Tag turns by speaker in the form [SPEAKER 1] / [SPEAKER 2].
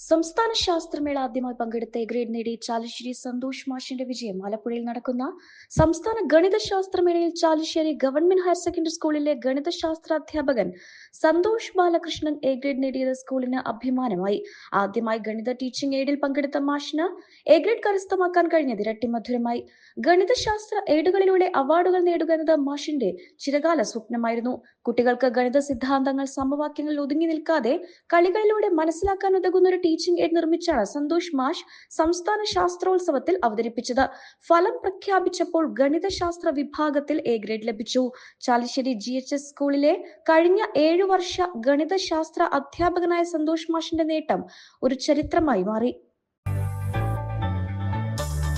[SPEAKER 1] സംസ്ഥാന ശാസ്ത്രമേള ആദ്യമായി പങ്കെടുത്ത് ഗ്രേഡ് നേടി ചാലിശ്ശേരി സന്തോഷ് മാഷിന്റെ വിജയം ആലപ്പുഴയിൽ നടക്കുന്ന സംസ്ഥാന ഗണിതശാസ്ത്രമേളയിൽ ചാലിശ്ശേരി ഗവൺമെന്റ് ഹയർ സെക്കൻഡറി സ്കൂളിലെ ഗണിതശാസ്ത്ര അധ്യാപകൻ സന്തോഷ് ബാലകൃഷ്ണൻ എ ഗ്രേഡ് നേടിയത് സ്കൂളിന് അഭിമാനമായി. ആദ്യമായി ഗണിത ടീച്ചിംഗ് എയ്ഡിൽ പങ്കെടുത്ത മാഷിന് എ ഗ്രേഡ് കരസ്ഥമാക്കാൻ കഴിഞ്ഞത് ഇരട്ടി മധുരമായി. ഗണിതശാസ്ത്ര എയ്ഡുകളിലൂടെ അവാർഡുകൾ നേടുക എന്നത് മാഷിന്റെ ചിരകാല സ്വപ്നമായിരുന്നു. കുട്ടികൾക്ക് ഗണിത സിദ്ധാന്തങ്ങൾ സമവാക്യങ്ങളിൽ ഒതുങ്ങി നിൽക്കാതെ കളികളിലൂടെ മനസ്സിലാക്കാൻ ഉതകുന്ന ഒരു ടീച്ചിംഗ് എയ്ഡ് നിർമ്മിച്ചാണ് സന്തോഷ് മാഷ് സംസ്ഥാന ശാസ്ത്രോത്സവത്തിൽ അവതരിപ്പിച്ചത്. ഫലം പ്രഖ്യാപിച്ചപ്പോൾ ഗണിതശാസ്ത്ര വിഭാഗത്തിൽ എ ഗ്രേഡ് ലഭിച്ചു. ചാലിശ്ശേരി ജി എച്ച് എസ് സ്കൂളിലെ കഴിഞ്ഞ ഏഴു വർഷ ഗണിതശാസ്ത്ര അധ്യാപകനായ സന്തോഷ് മാഷിന്റെ നേട്ടം ഒരു ചരിത്രമായി മാറി.